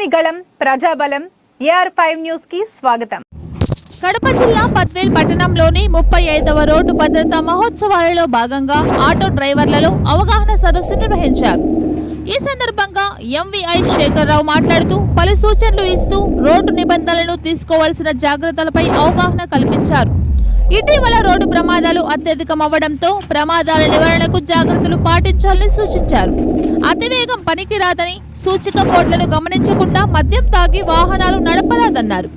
ప్రజని ప్రజాబలం AR five న్యూస్కి స్వాగతం. కడప జిల్లా పద్వేల్ పట్టణంలోని ముప్పై ఐదవ రోడ్డు భద్రతా మహోత్సవాలలో భాగంగా ఆటో డ్రైవర్లలో అవగాహన సదస్సు నిర్వహించారు. ఈ సందర్భంగా ఎంవీఐ శేఖర్రావు మాట్లాడుతూ పలు సూచనలు ఇస్తూ రోడ్డు నిబంధనలను తీసుకోవాల్సిన జాగ్రత్తలపై అవగాహన కల్పించారు. ఇటీవల రోడ్డు ప్రమాదాలు అత్యధికమవ్వడంతో ప్రమాదాల నివారణకు జాగ్రత్తలు పాటించాలని సూచించారు. అతివేగం పనికిరాదని సూచిక బోర్డులను గమనించకుండా మద్యం తాగి వాహనాలు నడపరాదన్నారు.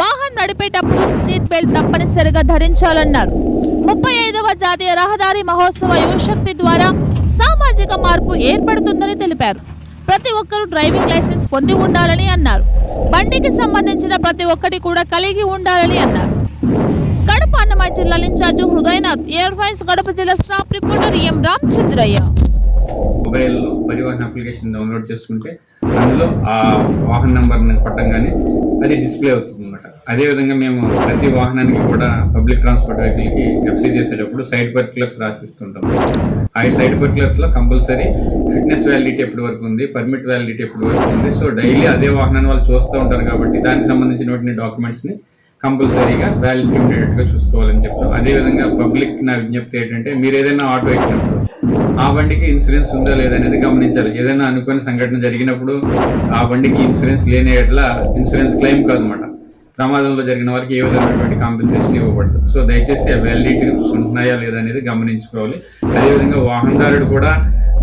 వాహనం నడిపేటప్పుడు సీట్ బెల్ట్ తప్పనిసరిగా ధరించాలన్నారు. ముప్పై ఐదవ జాతీయ రహదారి మహోత్సవ యువశక్తి ద్వారా సామాజిక మార్పు ఏర్పడుతుందని తెలిపారు. ప్రతి ఒక్కరూ డ్రైవింగ్ లైసెన్స్ పొంది ఉండాలని అన్నారు. బండికి సంబంధించిన ప్రతి ఒక్కటి కూడా కలిగి ఉండాలని అన్నారు. కడప అన్నమయ్య జిల్లా ఇన్ఛార్జ్ హృదయనాథ్ ఎయిర్ ఫైన్స్ కడప జిల్లా స్టాఫ్ రిపోర్టర్ ఎం రామచంద్రయ్య. మొబైల్లో పరివాహన్ అప్లికేషన్ డౌన్లోడ్ చేసుకుంటే అందులో ఆ వాహన నెంబర్ని కొట్టంగానే అది డిస్ప్లే అవుతుంది అనమాట అదేవిధంగా మేము ప్రతి వాహనానికి కూడా పబ్లిక్ ట్రాన్స్పోర్ట్ వెహికల్కి ఎఫ్సీ చేసేటప్పుడు సైడ్ పర్టికులర్స్ రాసిస్తుంటాం. ఆ సైడ్ పర్టికులర్స్లో కంపల్సరీ ఫిట్నెస్ వ్యాలిడిటీ ఎప్పటి వరకు ఉంది పర్మిట్ వ్యాలిడిటీ ఎప్పటి వరకు ఉంది. సో డైలీ అదే వాహనాన్ని వాళ్ళు చూస్తూ ఉంటారు కాబట్టి దానికి సంబంధించినటువంటి డాక్యుమెంట్స్ని కంపల్సరీగా వ్యాలిడిటీ ఉండేటట్టుగా చూసుకోవాలని చెప్తాం అదేవిధంగా పబ్లిక్ నా విజ్ఞప్తి ఏంటంటే మీరు ఏదైనా ఆటో ఎక్కినప్పుడు ఆ బండికి ఇన్సూరెన్స్ ఉందా లేదా అనేది గమనించాలి. ఏదైనా అనుకోని సంఘటన జరిగినప్పుడు ఆ బండికి ఇన్సూరెన్స్ లేని ఎట్లా ఇన్సూరెన్స్ క్లెయిమ్ కాదనమాట. ప్రమాదంలో జరిగిన వారికి ఏ విధమైనటువంటి కాంపెన్సేషన్ ఇవ్వబడదు. సో దయచేసి ఆ వ్యాలిడిటీ ఉంటున్నాయా లేదా అనేది గమనించుకోవాలి. అదేవిధంగా వాహనదారుడు కూడా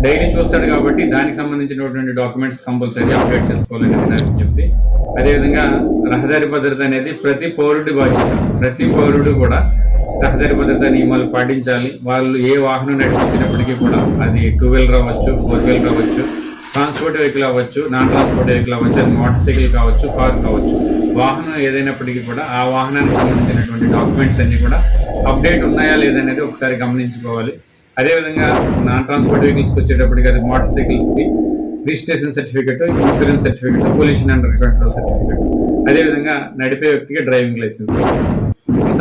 డైలీ చూస్తాడు కాబట్టి దానికి సంబంధించినటువంటి డాక్యుమెంట్స్ కంపల్సరీ అప్డేట్ చేసుకోవాలనేది నా విజ్ఞప్తి అదేవిధంగా రహదారి భద్రత అనేది ప్రతి పౌరుడి బాధ్యత. ప్రతి పౌరుడు కూడా రహదారి భద్రతా నియమాలు పాటించాలి. వాళ్ళు ఏ వాహనం నడిపించినప్పటికీ కూడా అది టూ వీలర్ అవ్వచ్చు ఫోర్ వీలర్ అవ్వచ్చు ట్రాన్స్పోర్ట్ వెహికల్ అవ్వచ్చు నాన్ ట్రాన్స్పోర్ట్ వెహికల్ అవ్వచ్చు అది మోటార్ సైకిల్ కావచ్చు కార్ కావచ్చు. వాహనం ఏదైనప్పటికీ కూడా ఆ వాహనానికి సంబంధించినటువంటి డాక్యుమెంట్స్ అన్నీ కూడా అప్డేట్ ఉన్నాయా లేదనేది ఒకసారి గమనించుకోవాలి. అదేవిధంగా నాన్ ట్రాన్స్పోర్ట్ వెహికల్స్కి వచ్చేటప్పటికి అది motor సైకిల్స్కి registration certificate insurance certificate pollution under control certificate అదేవిధంగా నడిపే వ్యక్తికి డ్రైవింగ్ లైసెన్స్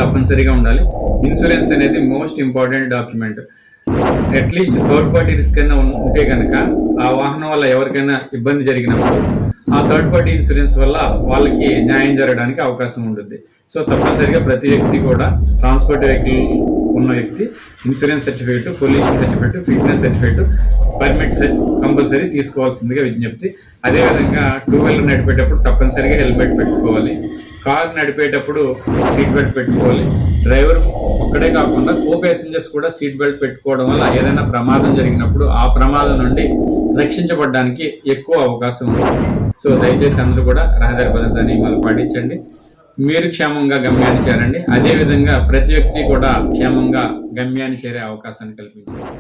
తప్పనిసరిగా ఉండాలి. ఇన్సూరెన్స్ అనేది most important document at least third party risk అయినా ఉంటే కనుక ఆ వాహనం వల్ల ఎవరికైనా ఇబ్బంది జరిగినప్పుడు ఆ థర్డ్ పార్టీ ఇన్సూరెన్స్ వల్ల వాళ్ళకి న్యాయం జరగడానికి అవకాశం ఉంటుంది. సో తప్పనిసరిగా ప్రతి వ్యక్తి కూడా ట్రాన్స్పోర్ట్ వెహికల్ ఉన్న వ్యక్తి insurance certificate pollution certificate fitness certificate permit compulsory తీసుకోవాల్సిందిగా విజ్ఞప్తి. అదేవిధంగా టూ వీలర్ నడిపేటప్పుడు తప్పనిసరిగా హెల్మెట్ పెట్టుకోవాలి. కార్ నడిపేటప్పుడు సీట్ బెల్ట్ పెట్టుకోవాలి. డ్రైవర్ ఒక్కడే కాకుండా కో ప్యాసింజర్స్ కూడా సీట్ బెల్ట్ పెట్టుకోవడం వల్ల ఏదైనా ప్రమాదం జరిగినప్పుడు ఆ ప్రమాదం నుండి రక్షించబడడానికి ఎక్కువ అవకాశం ఉంది. సో దయచేసి అందరూ కూడా రహదారి భద్రత నియమాలు పాటించండి. మీరు క్షేమంగా గమ్యాన్ని చేరండి. అదేవిధంగా ప్రతి వ్యక్తి కూడా క్షేమంగా గమ్యాన్ని చేరే అవకాశాన్ని కల్పించండి.